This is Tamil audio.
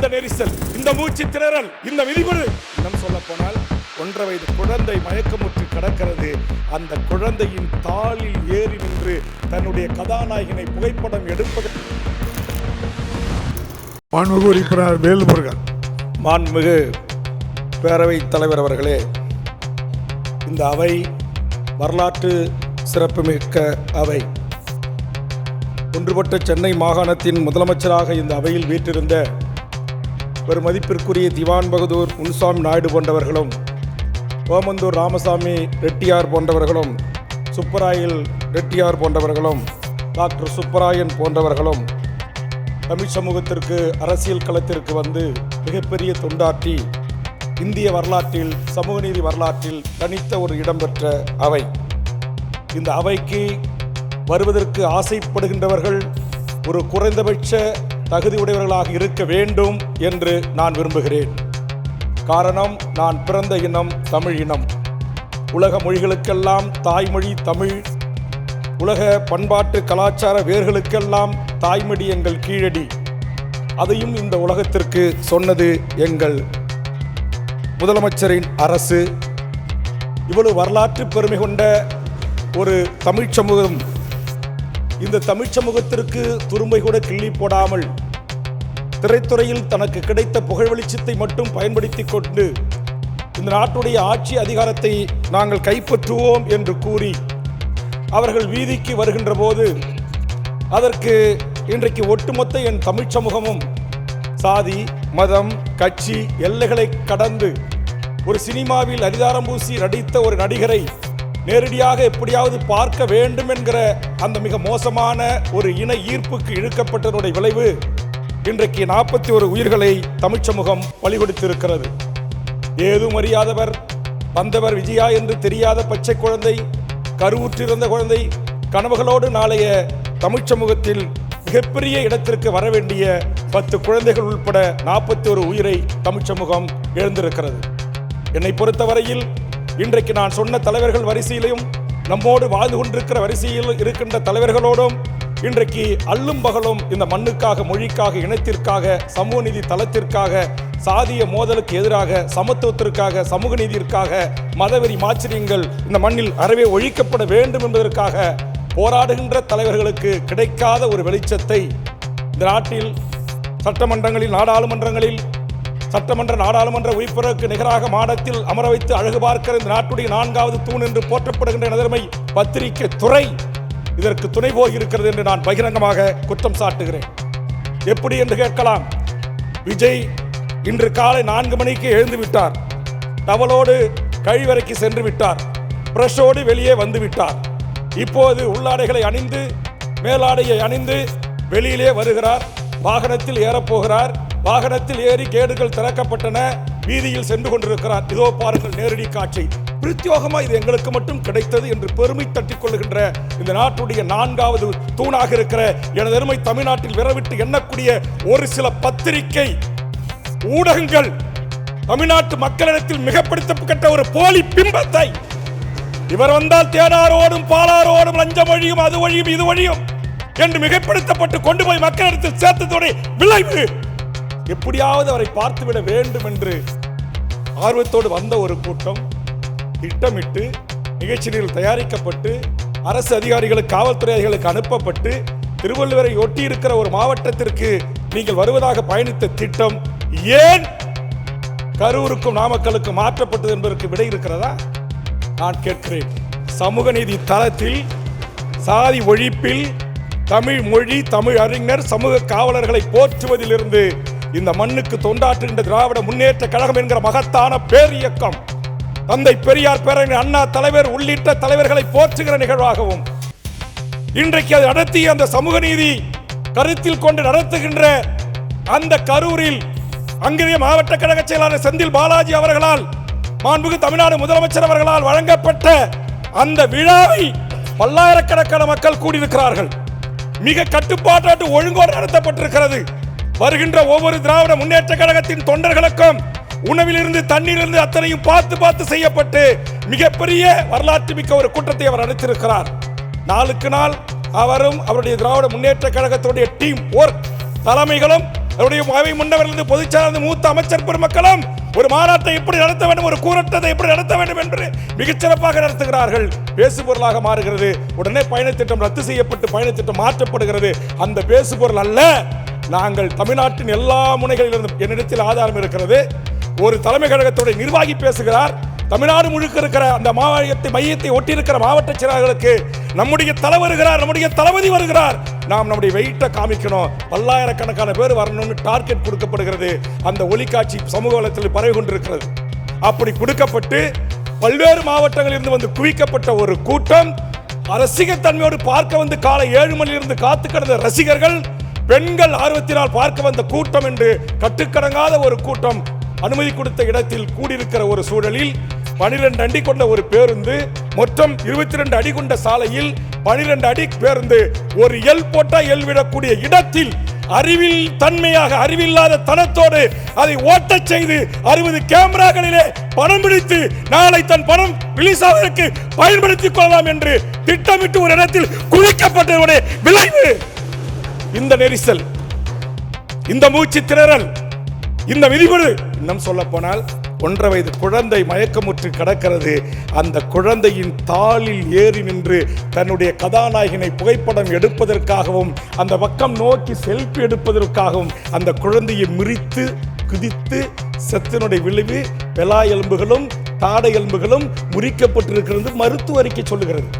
இந்த நெரிசல் இந்த மூச்சு திணறல் இந்த விதிமுறை இன்னும் சொல்ல போனால் ஒன்றரை வயது குழந்தை மயக்கமுற்று கிடக்கிறது. அந்த குழந்தையின் தாளில் ஏறி நின்று தன்னுடைய கதாநாயகனை புகைப்படம் எடுப்பது. மாண்புமிகு உறுப்பினர் வேல்முருகன். மாண்புமிகு பேரவைத் தலைவர் அவர்களே இந்த அவை வரலாற்று சிறப்புமிக்க அவை. ஒன்றுபட்ட சென்னை மாகாணத்தின் முதலமைச்சராக இந்த அவையில் வீற்றிருந்த பெருமதிப்பிற்குரிய திவான் பகதூர் முன்சாமி நாயுடு போன்றவர்களும் ஓமந்தூர் ராமசாமி ரெட்டியார் போன்றவர்களும் சுப்பராயில் ரெட்டியார் போன்றவர்களும் டாக்டர் சுப்பராயன் போன்றவர்களும் தமிழ் சமூகத்திற்கு அரசியல் களத்திற்கு வந்து மிகப்பெரிய தொண்டாற்றி இந்திய வரலாற்றில் சமூக நீதி வரலாற்றில் தனித்த ஒரு இடம் பெற்ற அவை. இந்த அவைக்கு வருவதற்கு ஆசைப்படுகின்றவர்கள் ஒரு குறைந்தபட்ச தகுதியுடையவர்களாக இருக்க வேண்டும் என்று நான் விரும்புகிறேன். காரணம் நான் பிறந்த இனம் தமிழ் இனம். உலக மொழிகளுக்கெல்லாம் தாய்மொழி தமிழ். உலக பண்பாட்டு கலாச்சார வேர்களுக்கெல்லாம் தாய்மொழி எங்கள் கீழடி. அதையும் இந்த உலகத்திற்கு சொன்னது எங்கள் முதலமைச்சரின் அரசு. இவ்வளவு வரலாற்று பெருமை கொண்ட ஒரு தமிழ்ச் சமூகம் இந்த தமிழ்ச் சமூகத்திற்கு துரும்பை கூட கிள்ளி போடாமல் திரைத்துறையில் தனக்கு கிடைத்த புகழ் வெளிச்சத்தை மட்டும் பயன்படுத்தி கொண்டு இந்த நாட்டுடைய ஆட்சி அதிகாரத்தை நாங்கள் கைப்பற்றுவோம் என்று கூறி அவர்கள் வீதிக்கு வருகின்ற போது அதற்கு இன்றைக்கு ஒட்டுமொத்த என் தமிழ்ச் சமூகமும் சாதி மதம் கட்சி எல்லைகளை கடந்து ஒரு சினிமாவில் அரிதாரம் பூசி நடித்த ஒரு நடிகரை நேரடியாக எப்படியாவது பார்க்க வேண்டும் என்கிற அந்த மிக மோசமான ஒரு இன ஈர்ப்புக்கு இழுக்கப்பட்டதனுடைய விளைவு இன்றைக்கு நாற்பத்தி ஒரு உயிர்களை தமிழ்ச்சமுகம் சமூகம் ஏதும் அறியாதவர் வந்தவர் விஜயா என்று தெரியாத பச்சை குழந்தை கருவுற்றிருந்த குழந்தை கனவுகளோடு நாளைய தமிழ் சமூகத்தில் மிகப்பெரிய இடத்திற்கு வர வேண்டிய பத்து குழந்தைகள் உள்பட நாற்பத்தி ஒரு உயிரை தமிழ் சமூகம் எழுந்திருக்கிறது என்னை பொறுத்தவரையில் இன்றைக்கு நான் சொன்ன தலைவர்கள் வரிசையிலும் நம்மோடு வாழ்ந்து கொண்டிருக்கிற வரிசையில் இருக்கின்ற தலைவர்களோடும் இன்றைக்கு அல்லும் பகலும் இந்த மண்ணுக்காக மொழிக்காக இனத்திற்காக சமூக நீதி தளத்திற்காக சாதிய மோதலுக்கு எதிராக சமத்துவத்திற்காக சமூக நீதிற்காக மதவெறி மாச்சரியங்கள் இந்த மண்ணில் அறவே ஒழிக்கப்பட வேண்டும் என்பதற்காக போராடுகின்ற தலைவர்களுக்கு கிடைக்காத ஒரு வெளிச்சத்தை இந்த நாட்டில் சட்டமன்றங்களில் நாடாளுமன்றங்களில் சட்டமன்ற நாடாளுமன்ற உறுப்பினருக்கு நிகராக மாடத்தில் அமர வைத்து அழகு பார்க்கிற இந்த நாட்டுடைய நான்காவது தூண் என்று போற்றப்படுகின்ற நிலைமை பத்திரிகை துறை இதற்கு துணை போகிருக்கிறது என்று நான் பகிரங்கமாக குற்றம் சாட்டுகிறேன். எப்படி என்று கேட்கலாம். விஜய் இன்று காலை நான்கு மணிக்கு எழுந்து விட்டார். டவலோடு கழிவறைக்கு சென்று விட்டார். பிரஷோடு வெளியே வந்து விட்டார். இப்போது உள்ளாடைகளை அணிந்து மேலாடையை அணிந்து வெளியிலே வருகிறார். வாகனத்தில் ஏறப்போகிறார். வாகனத்தில் ஏறி கேடுகள் திறக்கப்பட்டன. வீதியில் சென்று கொண்டிருக்கிறார். இதோ பாருங்கள் நேரடி காட்சி. பிரத்யோகமா இது எங்களுக்கு மட்டும் கிடைத்தது என்று பெருமை தட்டிக் கொள்ளுகின்ற இந்த நாட்டுடைய நான்காவது தூணாக இருக்கிற எனது அருமை தமிழ்நாட்டில் விரவிட்டு எண்ணக்கூடிய ஒரு சில பத்திரிகை ஊடகங்கள் தமிழ்நாட்டு மக்களிடத்தில் மிகப்படுத்தப்பட்ட ஒரு போலி பிம்பத்தை. இவர் வந்தால் தேனாரோடும் பாலாரோடும் லஞ்சம் வழியும் அது வழியும் இது வழியும் என்று மிகப்படுத்தப்பட்டு கொண்டு போய் மக்களிடத்தில் சேர்த்ததோடைய விளைவு. எப்படியாவது அவரை பார்த்துவிட வேண்டும் என்று ஆர்வத்தோடு வந்த ஒரு கூட்டம் திட்டமிட்டு நிகழ்ச்சிகள் தயாரிக்கப்பட்டு அரசு அதிகாரிகளுக்கு காவல்துறை அதிகாரிகளுக்கு அனுப்பப்பட்டு திருவள்ளுவரை ஒட்டி இருக்கிற ஒரு மாவட்டத்திற்கு நீங்கள் வருவதாக பயணித்த திட்டம் ஏன் கரூருக்கும் நாமக்கலுக்கும் மாற்றப்பட்டது என்பதற்கு விடை இருக்கிறதா? நான் கேட்கிறேன். சமூக நீதி தளத்தில் சாதி ஒழிப்பில் தமிழ் மொழி தமிழ் அறிஞர் சமூக காவலர்களை போற்றுவதிலிருந்து இந்த மண்ணுக்கு தொண்டாற்றுகின்ற திராவிட முன்னேற்ற கழகம் என்கிற மகத்தான பேர் இயக்கம் தந்தை பெரியார் பேரறிஞர் அண்ணா தலைவர் உள்ளிட்ட தலைவர்களை போற்றுகிற நிகழ்வாகவும் இன்றைக்கு அது நடத்திய அந்த சமூக நீதி கருத்தில் கொண்டு நடத்துகின்ற அந்த கரூரில் அங்கிரிய மாவட்ட கழக செயலாளர் செந்தில் பாலாஜி அவர்களால் மாண்புகு தமிழ்நாடு முதலமைச்சர் அவர்களால் வழங்கப்பட்ட அந்த விழாவை பல்லாயிரக்கணக்கான மக்கள் கூடியிருக்கிறார்கள். மிக கட்டுப்பாட்டோடு ஒழுங்கோடு நடத்தப்பட்டிருக்கிறது. வருகின்ற ஒவ்வொரு திராவிட முன்னேற்ற கழகத்தின் தொண்டர்களுக்கும் உணவிலிருந்து தண்ணீரிலிருந்து அத்தனையும் பார்த்து பார்த்து செய்யப்பட்டு மிகப்பெரிய வரலாற்று மிக்க ஒரு கூட்டத்தை அவர் அழைத்திருக்கிறார் நாளுக்கு நாள் அவரும் அவருடைய திராவிட முன்னேற்ற கழகத்துடைய டீம் ஒர்க் தலைமைகளும் அவருடைய அவை முன்னவரிலிருந்து பொதுச்சார்ந்த மூத்த அமைச்சர் பெருமக்களும் ஒரு மாநாட்டை எப்படி நடத்த வேண்டும் ஒரு கூரட்டத்தை எப்படி நடத்த வேண்டும் என்று மிகச்சிறப்பாக நடத்துகிறார்கள். பேசுபொருளாக மாறுகிறது. உடனே பயணத்திட்டம் ரத்து செய்யப்பட்டு பயணத்திட்டம் மாற்றப்படுகிறது. அந்த பேசுபொருள் அல்ல நாங்கள் தமிழ்நாட்டின் எல்லா முனைகளிலிருந்தும் என்னிடத்தில் ஆதாரம் இருக்கிறது. ஒரு தலைமை கழகத்துடைய நிர்வாகி பேசுகிறார். தமிழ்நாடு முழுக்க இருக்கிற அந்த மாவட்டத்தை மையத்தை ஒட்டியிருக்கிற மாவட்ட செயலாளர்களுக்கு நம்முடைய தலை வருகிறார் நம்முடைய தளபதி வருகிறார். நாம் நம்முடைய வெயிட்டை காமிக்கணும். பல்லாயிரக்கணக்கான பேர் வரணும்னு டார்கெட் கொடுக்கப்படுகிறது. அந்த ஒளிக்காட்சி சமூக வளத்தில் பரவி கொண்டிருக்கிறது. அப்படி கொடுக்கப்பட்டு பல்வேறு மாவட்டங்களில் இருந்து வந்து குவிக்கப்பட்ட ஒரு கூட்டம். ரசிகத்தன்மையோடு பார்க்க வந்து காலை ஏழு மணியிலிருந்து காத்து கிடந்த ரசிகர்கள் பெண்கள் ஆர்வத்தினால் பார்க்க வந்த கூட்டம் என்று கட்டுக்கடங்காத ஒரு கூட்டம் அனுமதி கொடுத்த இடத்தில் கூடியிருக்கிற ஒரு சூழலில் பனிரெண்டு அடி கொண்ட ஒரு பேருந்து மொத்தம் இருபத்தி ரெண்டு அடி கொண்ட சாலையில் பனிரெண்டு அடி பேருந்து ஒரு எல் போட்டா எல் விடக்கூடிய இடத்தில் அறிவில் தன்மையாக அறிவில்லாத தனத்தோடு அதை ஓட்டச் செய்து அறுபது கேமராக்களிலே பணம் பிடித்து நாளை தன் பணம் ரிலீஸ் பயன்படுத்திக் கொள்ளலாம் என்று திட்டமிட்டு ஒரு இடத்தில் குவிக்கப்பட்டதுடைய விளைவு. இந்த நெரிசல் இந்த மூச்சு திணறல் இந்த விதிமுறை. இன்னும் சொல்ல போனால் ஒன்றரை வயது குழந்தை மயக்கமுற்று கிடக்கிறது. அந்த குழந்தையின் தாளில் ஏறி நின்று தன்னுடைய கதாநாயகனை புகைப்படம் எடுப்பதற்காகவும் அந்த பக்கம் நோக்கி செல்ஃபி எடுப்பதற்காகவும் அந்த குழந்தையை மிரித்து குதித்து செத்தினுடைய விளைவு பெலா எலும்புகளும் தாடை எலும்புகளும் முறிக்கப்பட்டிருக்கிறது மருத்துவ அறிக்கை சொல்லுகிறது.